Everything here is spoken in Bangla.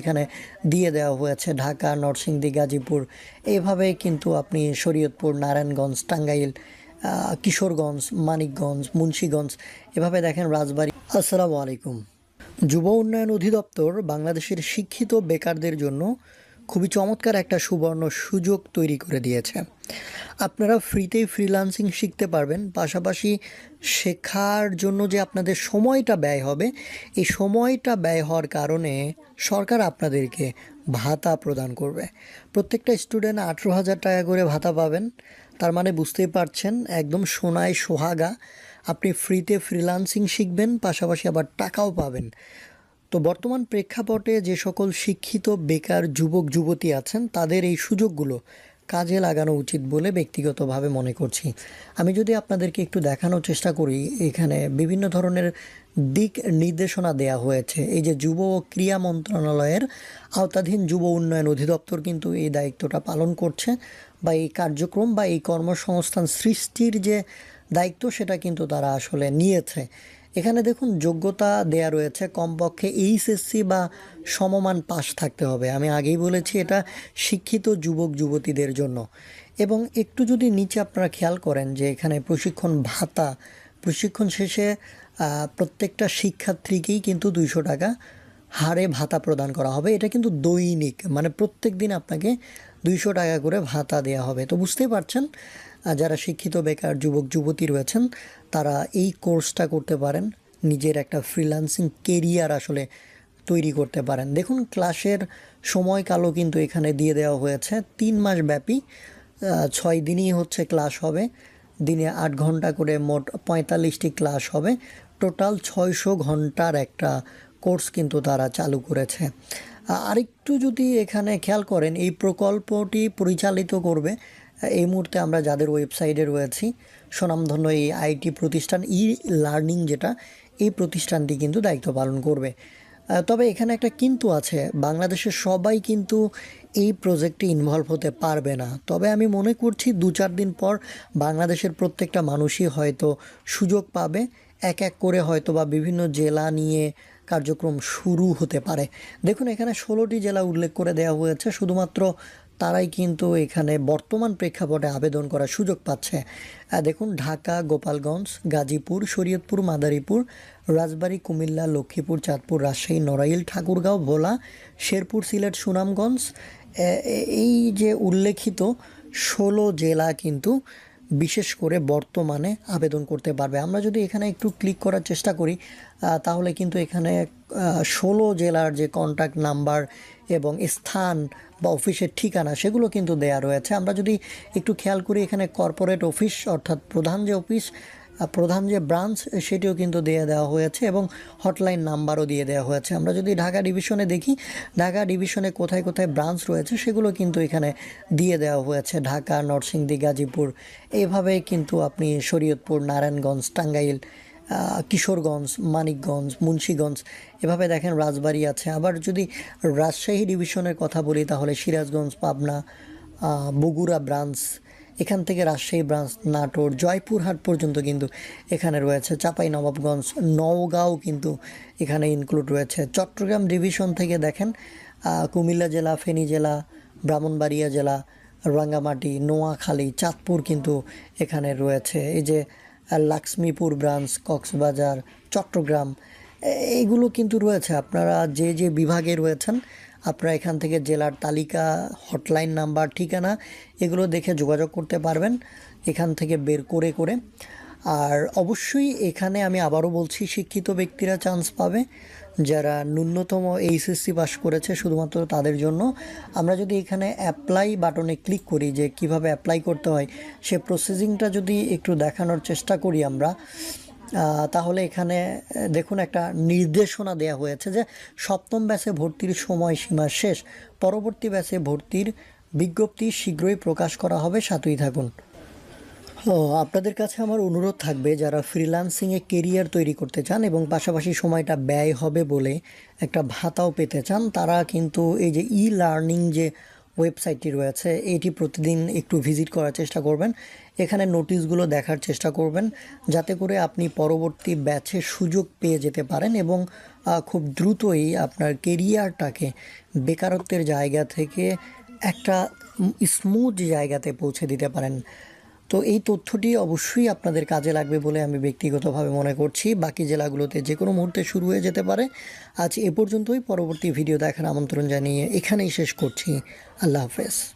এখানে দিয়ে দেওয়া হয়েছে ঢাকা, নরসিংদী, গাজীপুর। এইভাবে কিন্তু আপনি শরীয়তপুর, নারায়ণগঞ্জ, টাঙ্গাইল কিশোরগঞ্জ, মানিকগঞ্জ, মুন্সীগঞ্জ, এভাবে দেখেন রাজবাড়ী। আসসালামু আলাইকুম। যুব উন্নয়ন অধিদপ্তর বাংলাদেশের শিক্ষিত বেকারদের জন্য খুবই চমৎকার একটা সুবর্ণ সুযোগ তৈরি করে দিয়েছে। আপনারা ফ্রিতেই ফ্রিল্যান্সিং শিখতে পারবেন। পাশাপাশি শেখার জন্য যে আপনাদের সময়টা ব্যয় হবে, এই সময়টা ব্যয় হওয়ার কারণে সরকার আপনাদেরকে ভাতা প্রদান করবে। প্রত্যেকটা স্টুডেন্ট আঠেরো হাজার টাকা করে ভাতা পাবেন। তার মানে বুঝতেই পারছেন, একদম সোনায় সোহাগা। আপনি ফ্রিতে ফ্রিল্যান্সিং শিখবেন, পাশাপাশি আবার টাকাও পাবেন। তো বর্তমান প্রেক্ষাপটে যে সকল শিক্ষিত, বেকার যুবক, যুবতী আছেন, তাদের এই সুযোগগুলো কাজে লাগানো উচিত বলে ব্যক্তিগতভাবে মনে করছি। আমি যদি আপনাদেরকে একটু দেখানোর চেষ্টা করি, এখানে বিভিন্ন ধরনের দিক নির্দেশনা দেয়া হয়েছে। এই যে যুব ও ক্রীড়া মন্ত্রণালয়ের আওতাধীন যুব উন্নয়ন অধিদপ্তর কিন্তু এই দায়িত্বটা পালন করছে বা এই কার্যক্রম বা এই কর্মসংস্থান সৃষ্টির যে দায়িত্ব সেটা কিন্তু তারা আসলে নিয়েছে। এখানে দেখুন যোগ্যতা দেয়া রয়েছে, কমপক্ষে এইচএসসি বা সমমান পাস থাকতে হবে। আমি আগেই বলেছি এটা শিক্ষিত যুবক, যুবতীদের জন্য। এবং একটু যদি নিচে আপনারা খেয়াল করেন যে এখানে প্রশিক্ষণ ভাতা, প্রশিক্ষণ শেষে প্রত্যেকটা শিক্ষার্থীকেই কিন্তু দুইশো টাকা হারে ভাতা প্রদান করা হবে। এটা কিন্তু দৈনিক মানে প্রত্যেক দিন আপনাকে দুইশো টাকা করে ভাতা দেওয়া হবে। তো বুঝতেই পারছেন যারা শিক্ষিত বেকার যুবক, যুবতী রয়েছেন, তারা এই কোর্সটা করতে পারেন। নিজের একটা ফ্রিল্যান্সিং কেরিয়ার আসলে তৈরি করতে পারেন। দেখুন, ক্লাসের সময়কালও কিন্তু এখানে দিয়ে দেওয়া হয়েছে। তিন মাস ব্যাপী ছয় দিনই হচ্ছে ক্লাস হবে। দিনে আট ঘণ্টা করে মোট পঁয়তাল্লিশটি ক্লাস হবে। টোটাল ছয়শো ঘণ্টার একটা কোর্স কিন্তু তারা চালু করেছে। আরেকটু যদি এখানে খেয়াল করেন, এই প্রকল্পটি পরিচালিত করবে এই মুহূর্তে আমরা যাদের ওয়েবসাইটে রয়েছি, স্বনামধন্য এই আইটি প্রতিষ্ঠান ই লার্নিং যেটা, এই প্রতিষ্ঠানটি কিন্তু দায়িত্ব পালন করবে। তবে এখানে একটা কিন্তু আছে বাংলাদেশের সবাই কিন্তু এই প্রজেক্টে ইনভলভ হতে পারবে না। তবে আমি মনে করছি দু চার দিন পর বাংলাদেশের প্রত্যেকটা মানুষই হয়তো সুযোগ পাবে, এক এক করে হয়তো বা বিভিন্ন জেলা নিয়ে কার্যক্রম শুরু হতে পারে। দেখুন, এখানে ষোলোটি জেলা উল্লেখ করে দেওয়া হয়েছে, শুধুমাত্র তারাই কিন্তু এখানে বর্তমান প্রেক্ষাপটে আবেদন করার সুযোগ পাচ্ছে। দেখুন, ঢাকা, গোপালগঞ্জ, গাজীপুর, শরীয়তপুর, মাদারীপুর, রাজবাড়ী, কুমিল্লা, লক্ষ্মীপুর, চাঁদপুর, রাজশাহী, নড়াইল, ঠাকুরগাঁও, ভোলা, শেরপুর, সিলেট, সুনামগঞ্জ। এই যে উল্লেখিত ষোলো জেলা কিন্তু বিশেষ করে বর্তমানে আবেদন করতে পারবে। আমরা যদি এখানে একটু ক্লিক করার চেষ্টা করি তাহলে কিন্তু এখানে ষোলো জেলার যে কন্ট্যাক্ট নাম্বার এবং স্থান বা অফিসের ঠিকানা, সেগুলো কিন্তু দেয়া রয়েছে। আমরা যদি একটু খেয়াল করি, এখানে কর্পোরেট অফিস অর্থাৎ প্রধান যে অফিস প্রধান যে ব্রাঞ্চ, সেটিও কিন্তু দিয়ে দেওয়া হয়েছে এবং হটলাইন নাম্বারও দিয়ে দেওয়া হয়েছে। আমরা যদি ঢাকা ডিভিশনে দেখি, ঢাকা ডিভিশনে কোথায় কোথায় ব্রাঞ্চ রয়েছে, সেগুলো কিন্তু এখানে দিয়ে দেওয়া হয়েছে। ঢাকা, নরসিংদী, গাজীপুর এইভাবে কিন্তু আপনি শরীয়তপুর, নারায়ণগঞ্জ, টাঙ্গাইল কিশোরগঞ্জ, মানিকগঞ্জ, মুন্সীগঞ্জ, এভাবে দেখেন রাজবাড়ী আছে। আবার যদি রাজশাহী ডিভিশনের কথা বলি, তাহলে সিরাজগঞ্জ, পাবনা বগুড়া ব্রাঞ্চ এখান থেকে রাজশাহী ব্রাঞ্চ নাটোর জয়পুরহাট পর্যন্ত কিন্তু এখানে রয়েছে চাপাই নবাবগঞ্জ নওগাঁও কিন্তু এখানে ইনক্লুড রয়েছে। চট্টগ্রাম ডিভিশন থেকে দেখেন কুমিল্লা জেলা, ফেনী জেলা, ব্রাহ্মণবাড়িয়া জেলা, রাঙ্গামাটি, নোয়াখালী, চাঁদপুর কিন্তু এখানে রয়েছে। এই যে লাক্সমিপুর ব্রাঞ্চ, কক্সবাজার, চট্টগ্রাম এইগুলো কিন্তু রয়েছে। আপনারা যে যে বিভাগে রয়েছেন, আপনারা এখান থেকে জেলার তালিকা, হটলাইন নাম্বার, ঠিকানা, এগুলো দেখে যোগাযোগ করতে পারবেন এখান থেকে বের করে করে। আর অবশ্যই এখানে আমি আবারও বলছি, শিক্ষিত ব্যক্তিরা চান্স পাবে। যারা ন্যূনতম এইচএসসি পাস করেছে, শুধুমাত্র তাদের জন্য। আমরা যদি এখানে অ্যাপ্লাই বাটনে ক্লিক করি যে কীভাবে অ্যাপ্লাই করতে হয়, সে প্রসেসিংটা যদি একটু দেখানোর চেষ্টা করি আমরা তাহলে এখানে দেখুন একটা নির্দেশনা দেয়া হয়েছে যে সপ্তম ব্যাচে ভর্তির সময়সীমা শেষ। পরবর্তী ব্যাচে ভর্তির বিজ্ঞপ্তি শীঘ্রই প্রকাশ করা হবে। সাথেই থাকুন। ও আপনাদের কাছে আমার অনুরোধ থাকবে, যারা ফ্রিল্যান্সিংয়ে কেরিয়ার তৈরি করতে চান এবং পাশাপাশি সময়টা ব্যয় হবে বলে একটা ভাতাও পেতে চান, তারা কিন্তু এই যে ই লার্নিং যে ওয়েবসাইটটি রয়েছে। এটি প্রতিদিন একটু ভিজিট করার চেষ্টা করবেন। এখানে নোটিশগুলো দেখার চেষ্টা করবেন যাতে করে আপনি পরবর্তী ব্যাচে সুযোগ পেয়ে যেতে পারেন এবং খুব দ্রুতই আপনার কেরিয়ারটাকে বেকারত্বের জায়গা থেকে একটা স্মুথ জায়গাতে পৌঁছে দিতে পারেন। তো এই তথ্যটি অবশ্যই আপনাদের কাজে লাগবে বলে আমি ব্যক্তিগতভাবে মনে করছি। বাকি জেলাগুলোতে যে কোনো মুহূর্তে শুরু হয়ে যেতে পারে। আজ এ পর্যন্তই। পরবর্তী ভিডিও দেখার আমন্ত্রণ জানিয়ে এখানেই শেষ করছি। আল্লাহ হাফেজ।